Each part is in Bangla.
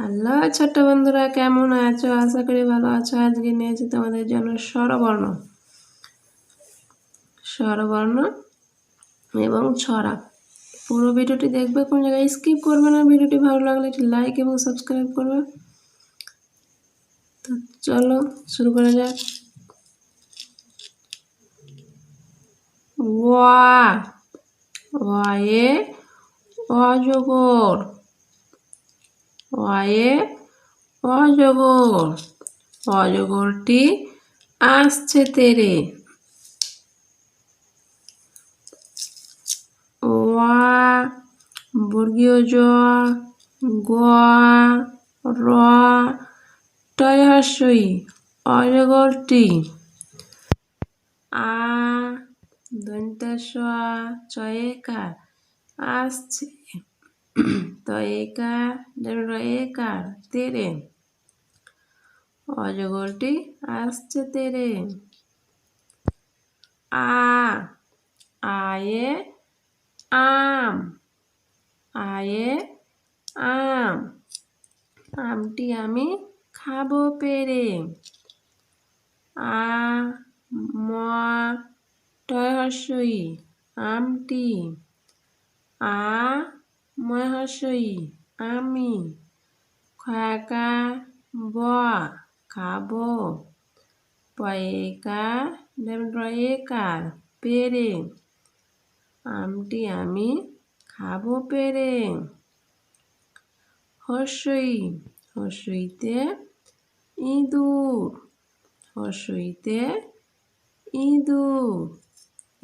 হ্যালো ছোট্ট বন্ধুরা, কেমন আছো? আশা করি ভালো আছো। আজকে নিয়েছি তোমাদের জন্য স্বরবর্ণ। স্বরবর্ণ এবং ছড়া। পুরো ভিডিওটি দেখবে কোন জায়গায় স্কিপ করবে না। ভিডিওটি ভালো লাগলে একটি লাইক এবং সাবস্ক্রাইব করবে। তো চলো শুরু করা যাক। ওয়া ওয়ায়ে অজগর। ওয়ে অজগর। অজগরটি আসছে তেরে। ওয়া, বর্গীয় জ, গ, র টয় হস্যই অজগরটি। আ দন্তাস চয়েকার আসছে। তো একার একার তেরে অজগরটি আসছে তেরে আ আয়ে আম আয়ে আম আমটি আমি খাব পেরে আ ম টয় আমটি আ মহাশয়ী আমি খাকা ব খাব পয়েকা রয়েকার পেরে আমটি আমি খাব পেরে হর্ষই হর্ষইতে ইঁদুর হর্ষইতে ইঁদুর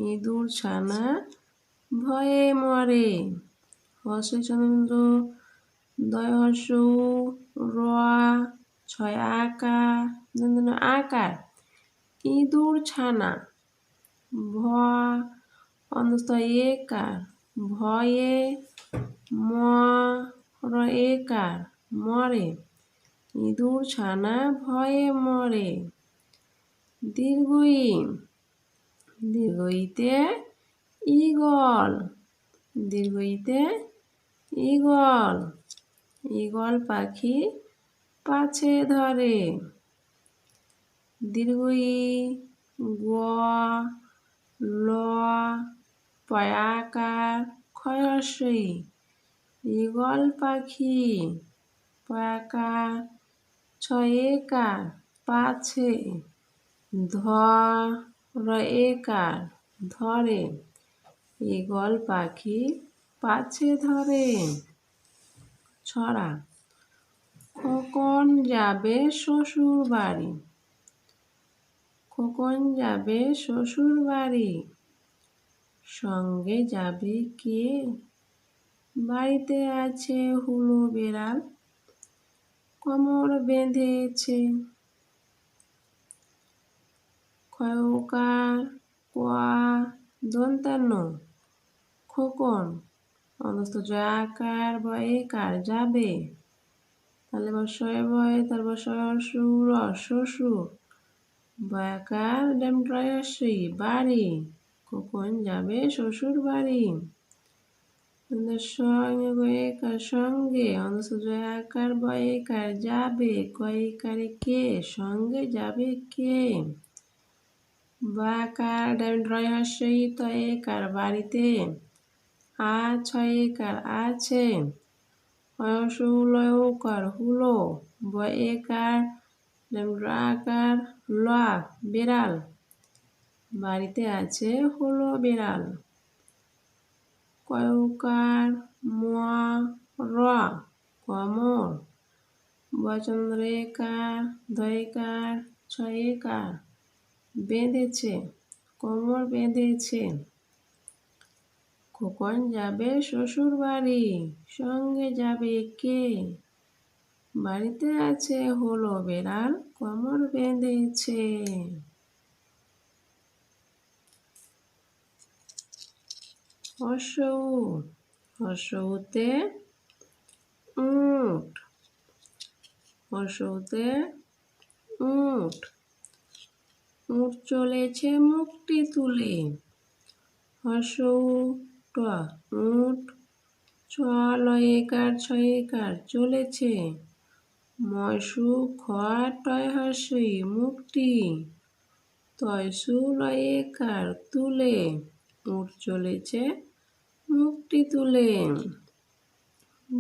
ইঁদুর ছানা ভয়ে মরে হর্ষই চন্দ্র দয় হর্ষ র ছয় আকার আকার ইঁদুর, ছানা ভ অন্তস্থ একার ভয়ে ম র একার মরে, ইঁদুর, ছানা, ভয়ে, মরে, দীর্ঘই, দীর্ঘইতে ইগল দীর্ঘইতে ইগল ইগল পাখি পাছে ধরে। দীর্ঘই গ ল পয়াকার ক্ষয়সই ইগল পাখি পয়াকার ছয়েকার পাছে ধর একার ধরে। ইগল পাখি পাছে ধরে। ছড়া, খোকন যাবে শ্বশুর বাড়ি খোকন যাবে শ্বশুর বাড়ি সঙ্গে যাবে কে? বাড়িতে আছে হুলো বেড়াল, কোমর বেঁধেছে। ক্ষয়কার কোয়া দন্তান্ন, খোকন অনস্ত জয়াকার বয়ে কার যাবে তাহলে বসয় বয় তারপর সুর শ্বশুর বয়াকার ডেমট্রয়সী বাড়ি কখন যাবে শ্বশুর বাড়ি সঙ্গে গয়েকার সঙ্গে অনস্ত জয়াকার বয়েকার যাবে কয়েকারে কে সঙ্গে যাবে কে বা বাকার ডেমট্রয়সী তয়েকার বাড়িতে আ ছয় কার আছে। অসুলয়কার হুলো বয়েকার আকার ল বেড়াল। বাড়িতে আছে হলো বেড়াল। কয়কার ম র কমর বচন্দ্রেকার দয়কার ছয়েকার বেঁধেছে, কোমর বেঁধেছে। খোকন যাবে শ্বশুর বাড়ি সঙ্গে যাবে কে? বাড়িতে আছে হলো বেড়াল, কোমর বেঁধেছে। হর্ষৌ হর্ষৌতে উঠ উঠ চলেছে মুখটি তুলে হর্ষৌ উঠ ছ লয়েকার ছয়েকার চলেছে? ময়সু খয় টয় হর্ষই মুক্তি। তয়সু, লয়ে কার তুলে? উঠ চলেছে, মুক্তি তুলে।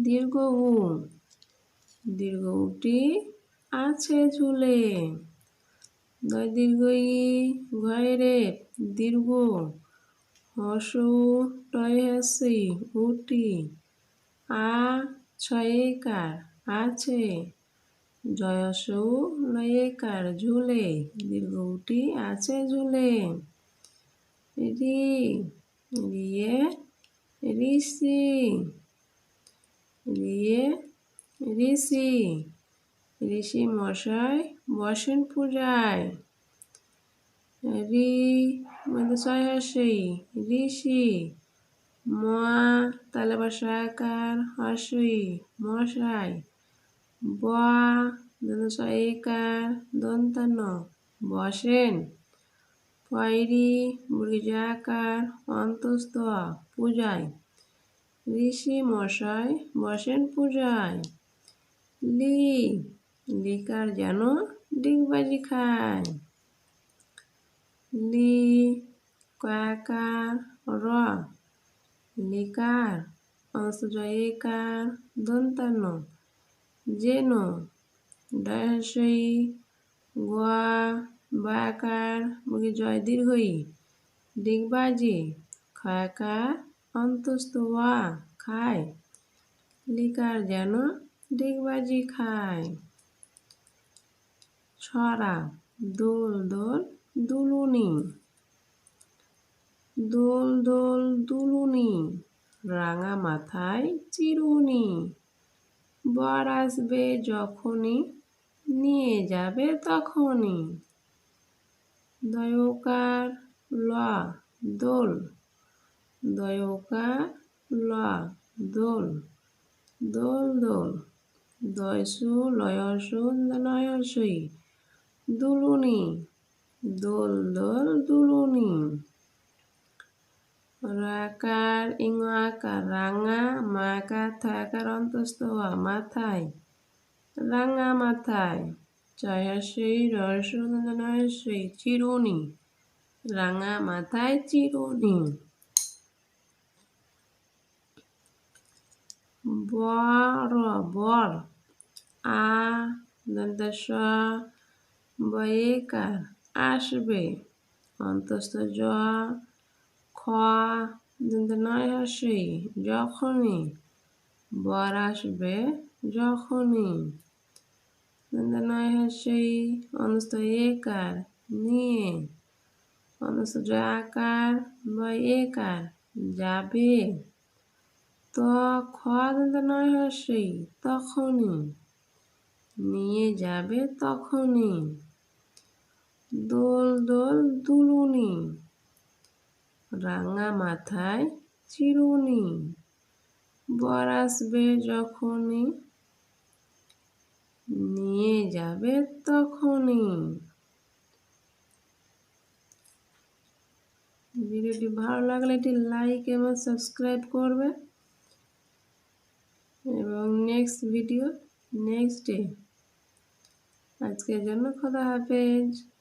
দীর্ঘ উ দীর্ঘ উটি আছে ঝুলে। দয় দীর্ঘ ই ঘরে, দীর্ঘ হসু টয় উটি আ ছয়েকার আছে। জয়সৌ লয়েকার ঝুলে, দীর্ঘ উটি আছে ঝুলে। রি, রিয়ে ঋষি রিয়ে ঋষি ঋষি মশাই, বসেন পূজায়। রি মধ্যে ঋষি, মা তালে বাসাকার হাসি মশাই বা ছয়কার দন্তান্ন, বসেন, পয়রি, মৃজাকার অন্তস্থ, পূজায়, ঋষি মশাই বসেন পূজায়, লি, লিকার যেন ডিগবাজি খায়। লি কয়াকার র লিকার অংশজয়িকার দন্তান্ন যেন ডয়সই গোয়া বায়াকার মুখে জয় দীর্ঘই ডিগবাজি খয়াকার অন্তস্থ ওয়া খায় লিকার যেন ডিগবাজি খায় ছড়া দোল দোল দুলুনি। দোল দোল দুলুনি, রাঙা মাথায় চিরুনি। বর আসবে যখনই, নিয়ে যাবে তখনই। দয়কার ল, দোল। দয়কার ল, দোল। দোল দোল। দয়সু, লয়সু, নয়সই। দুলুনি দোল দোল দুলুনি রাকার ইং আকার রাঙা মাকার থাকার অন্তস্থ মাথায় রাঙা মাথায় জয়সই রসই চিরুনি রাঙা মাথায় চিরুনি বর বর আ দশ বয়েকার আসবে। অন্তস্থ জ খ নয় হাসি যখনই বর আসবে যখনই নয় হাসি অন্তস্থ একার নিয়ে অন্তস্থ আকার বা একার যাবে তো খ নয় হাসি তখনই নিয়ে যাবে তখনই দোল দোল দুলুনি। রাঙা মাথায় চিরুনি। বর আসবে যখনই, নিয়ে যাবে তখনই। ভিডিওটি ভালো লাগলে এটি লাইক এবং সাবস্ক্রাইব করবে। এবং নেক্সট ভিডিও, নেক্সট ডে। আজকের জন্য খোদা হাফেজ।